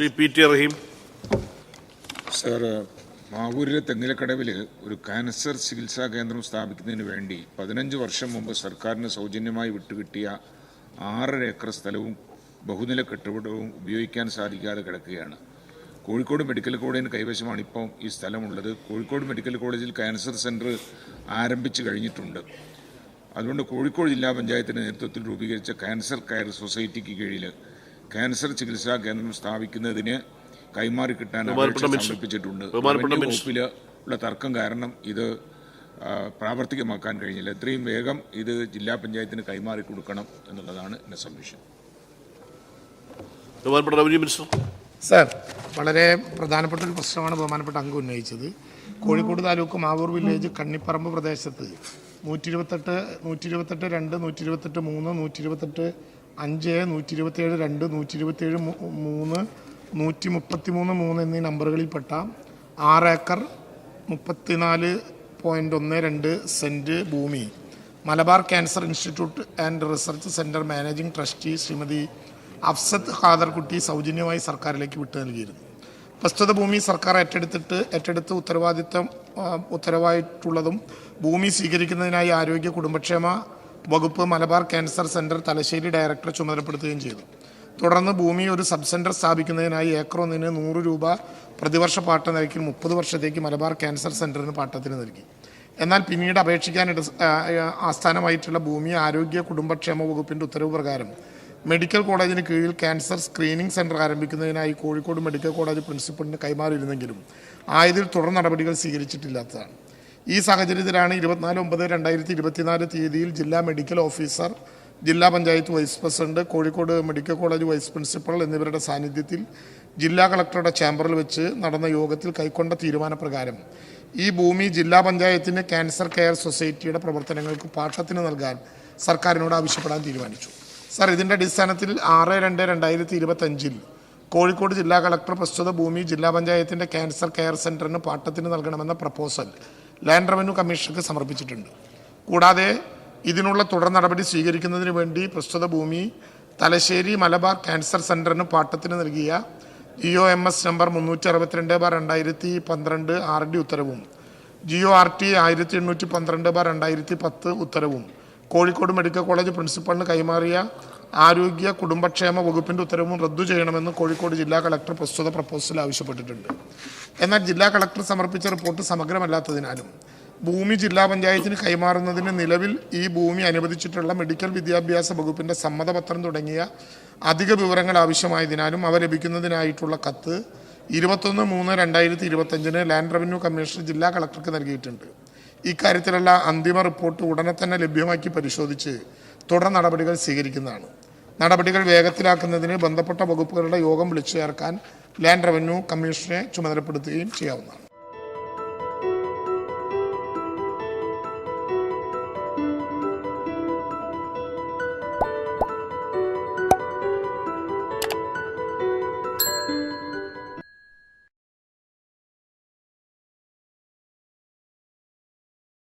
Shri P T Rahim. Sir മാവൂരിലെ തെങ്ങിലക്കടവിൽ ഒരു cancer ചികിത്സാ കേന്ദ്രം സ്ഥാപിക്കുന്നതിന് വേണ്ടി പതിനഞ്ച് വർഷം മുമ്പ് സർക്കാരിന് സൗജന്യമായി വിട്ടുകിട്ടിയ ആറര ഏക്കർ സ്ഥലവും ബഹുനില കെട്ടിടവും ഉപയോഗിക്കാൻ സാധിക്കാതെ കിടക്കുകയാണ്. കോഴിക്കോട് മെഡിക്കൽ കോളേജിന് കൈവശമാണ് ഇപ്പോൾ ഈ സ്ഥലമുള്ളത്. കോഴിക്കോട് മെഡിക്കൽ കോളേജിൽ ക്യാൻസർ സെന്റർ ആരംഭിച്ചു കഴിഞ്ഞിട്ടുണ്ട്. അതുകൊണ്ട് കോഴിക്കോട് ജില്ലാ പഞ്ചായത്തിന്റെ നേതൃത്വത്തിൽ രൂപീകരിച്ച ക്യാൻസർ കെയർ സൊസൈറ്റിക്ക് കീഴിൽ ക്യാൻസർ ചികിത്സാ കേന്ദ്രം സ്ഥാപിക്കുന്നതിന് കൈമാറി കിട്ടാൻ. സമർപ്പിച്ചിട്ടുണ്ട്. വകുപ്പിൽ ഉള്ള തർക്കം കാരണം ഇത് പ്രാവർത്തികമാക്കാൻ കഴിഞ്ഞില്ല എത്രയും വേഗം ഇത് ജില്ലാ പഞ്ചായത്തിന് കൈമാറി കൊടുക്കണം എന്നുള്ളതാണ് എന്റെ സബ്മിഷൻ മിനിസ്റ്റർ സർ വളരെ പ്രധാനപ്പെട്ട ഒരു പ്രശ്നമാണ് ബഹുമാനപ്പെട്ട അംഗം ഉന്നയിച്ചത് കോഴിക്കോട് താലൂക്ക് മാവൂർ വില്ലേജ് കണ്ണിപ്പറമ്പ് പ്രദേശത്ത് നൂറ്റി ഇരുപത്തെട്ട് നൂറ്റി ഇരുപത്തെട്ട് രണ്ട് നൂറ്റി ഇരുപത്തെട്ട് മൂന്ന് നൂറ്റി ഇരുപത്തെട്ട് അഞ്ച് നൂറ്റി ഇരുപത്തേഴ് രണ്ട് നൂറ്റി ഇരുപത്തേഴ് മൂന്ന് നൂറ്റി മുപ്പത്തി മൂന്ന് മൂന്ന് എന്നീ നമ്പറുകളിൽപ്പെട്ട ആറ് ഏക്കർ മുപ്പത്തിനാല് പോയിന്റ് ഒന്ന് രണ്ട് സെന്റ് ഭൂമി. Malabar cancer institute and research centre managing trustee Shrimati Afsath Khaderkutty സൗജന്യമായി സർക്കാരിലേക്ക് വിട്ടു നൽകിയിരുന്നു. പ്രസ്തുത ഭൂമി സർക്കാർ ഏറ്റെടുത്തിട്ട് ഏറ്റെടുത്ത് ഉത്തരവാദിത്തം ഉത്തരവായിട്ടുള്ളതും ഭൂമി സ്വീകരിക്കുന്നതിനായി ആരോഗ്യ കുടുംബക്ഷേമ വകുപ്പ് Malabar cancer centre Thalassery director ചുമതലപ്പെടുത്തുകയും ചെയ്തു. തുടർന്ന് ഭൂമി ഒരു സബ് സെന്റർ സ്ഥാപിക്കുന്നതിനായി ഏക്കർ ഒന്നിന് നൂറ് രൂപ പ്രതിവർഷ പാട്ട നിരക്കിൽ മുപ്പത് വർഷത്തേക്ക് മലബാർ ക്യാൻസർ സെന്ററിന് പാട്ടത്തിന് നൽകി. എന്നാൽ പിന്നീട് അപേക്ഷിക്കാൻ ആസ്ഥാനമായിട്ടുള്ള ഭൂമി ആരോഗ്യ കുടുംബക്ഷേമ വകുപ്പിന്റെ ഉത്തരവ് പ്രകാരം മെഡിക്കൽ കോളേജിന് കീഴിൽ ക്യാൻസർ സ്ക്രീനിംഗ് സെന്റർ ആരംഭിക്കുന്നതിനായി കോഴിക്കോട് മെഡിക്കൽ കോളേജ് പ്രിൻസിപ്പലിന് കൈമാറിയിരുന്നെങ്കിലും ആയതിൽ തുടർ നടപടികൾ സ്വീകരിച്ചിട്ടില്ലാത്തതാണ്. ഈ സാഹചര്യത്തിലാണ് ഇരുപത്തിനാല് ഒമ്പത് രണ്ടായിരത്തി ഇരുപത്തിനാല് തീയതിയിൽ ജില്ലാ മെഡിക്കൽ ഓഫീസർ ജില്ലാ panchayat vice president Kozhikode medical college vice principal എന്നിവരുടെ സാന്നിധ്യത്തിൽ ജില്ലാ കളക്ടറുടെ ചേംബറിൽ വെച്ച് നടന്ന യോഗത്തിൽ കൈക്കൊണ്ട തീരുമാനപ്രകാരം ഈ ഭൂമി ജില്ലാ പഞ്ചായത്തിന് ക്യാൻസർ കെയർ സൊസൈറ്റിയുടെ പ്രവർത്തനങ്ങൾക്ക് പാട്ടത്തിന് നൽകാൻ സർക്കാരിനോട് ആവശ്യപ്പെടാൻ തീരുമാനിച്ചു. സർ ഇതിന്റെ അടിസ്ഥാനത്തിൽ ആറ് രണ്ട് രണ്ടായിരത്തി ഇരുപത്തഞ്ചിൽ കോഴിക്കോട് ജില്ലാ കളക്ടർ പ്രസ്തുത ഭൂമി ജില്ലാ പഞ്ചായത്തിന്റെ ക്യാൻസർ കെയർ സെന്ററിന് പാട്ടത്തിന് നൽകണമെന്ന പ്രപ്പോസൽ ലാൻഡ് റവന്യൂ കമ്മീഷർക്ക് സമർപ്പിച്ചിട്ടുണ്ട്. കൂടാതെ ഇതിനുള്ള തുടർ നടപടി സ്വീകരിക്കുന്നതിന് വേണ്ടി പ്രസ്തുത ഭൂമി തലശ്ശേരി മലബാർ ക്യാൻസർ സെന്ററിന് പാട്ടത്തിന് നൽകിയ ജിഒ എം എസ് നമ്പർ മുന്നൂറ്റി അറുപത്തിരണ്ട് ബാർ രണ്ടായിരത്തി പന്ത്രണ്ട് ആർ ഡി ഉത്തരവും ജിഒ ആർ ടി ആയിരത്തി എണ്ണൂറ്റി പന്ത്രണ്ട് ബാർ രണ്ടായിരത്തി പത്ത് ഉത്തരവും. കോഴിക്കോട് മെഡിക്കൽ കോളേജ് പ്രിൻസിപ്പളിന് കൈമാറിയ ആരോഗ്യ കുടുംബക്ഷേമ വകുപ്പിന്റെ ഉത്തരവും റദ്ദു ചെയ്യണമെന്ന് കോഴിക്കോട് ജില്ലാ കളക്ടർ പ്രസ്തുത പ്രപ്പോസൽ ആവശ്യപ്പെട്ടിട്ടുണ്ട്. എന്നാൽ ജില്ലാ കളക്ടർ സമർപ്പിച്ച റിപ്പോർട്ട് സമഗ്രമല്ലാത്തതിനാലും ഭൂമി ജില്ലാ പഞ്ചായത്തിന് കൈമാറുന്നതിന് നിലവിൽ ഈ ഭൂമി അനുവദിച്ചിട്ടുള്ള മെഡിക്കൽ വിദ്യാഭ്യാസ വകുപ്പിന്റെ സമ്മതപത്രം തുടങ്ങിയ അധിക വിവരങ്ങൾ ആവശ്യമായതിനാലും അവ ലഭിക്കുന്നതിനായിട്ടുള്ള കത്ത് ഇരുപത്തൊന്ന് മൂന്ന് രണ്ടായിരത്തി ഇരുപത്തഞ്ചിന് ലാൻഡ് റവന്യൂ കമ്മീഷണർ ജില്ലാ കളക്ടർക്ക് നൽകിയിട്ടുണ്ട്. ഇക്കാര്യത്തിലുള്ള അന്തിമ റിപ്പോർട്ട് ഉടനെ തന്നെ ലഭ്യമാക്കി പരിശോധിച്ച് തുടർ നടപടികൾ സ്വീകരിക്കുന്നതാണ്. നടപടികൾ വേഗത്തിലാക്കുന്നതിന് ബന്ധപ്പെട്ട വകുപ്പുകളുടെ യോഗം വിളിച്ചു ചേർക്കാൻ ലാൻഡ് റവന്യൂ കമ്മീഷനെ ചുമതലപ്പെടുത്തുകയും ചെയ്യാവുന്നതാണ്.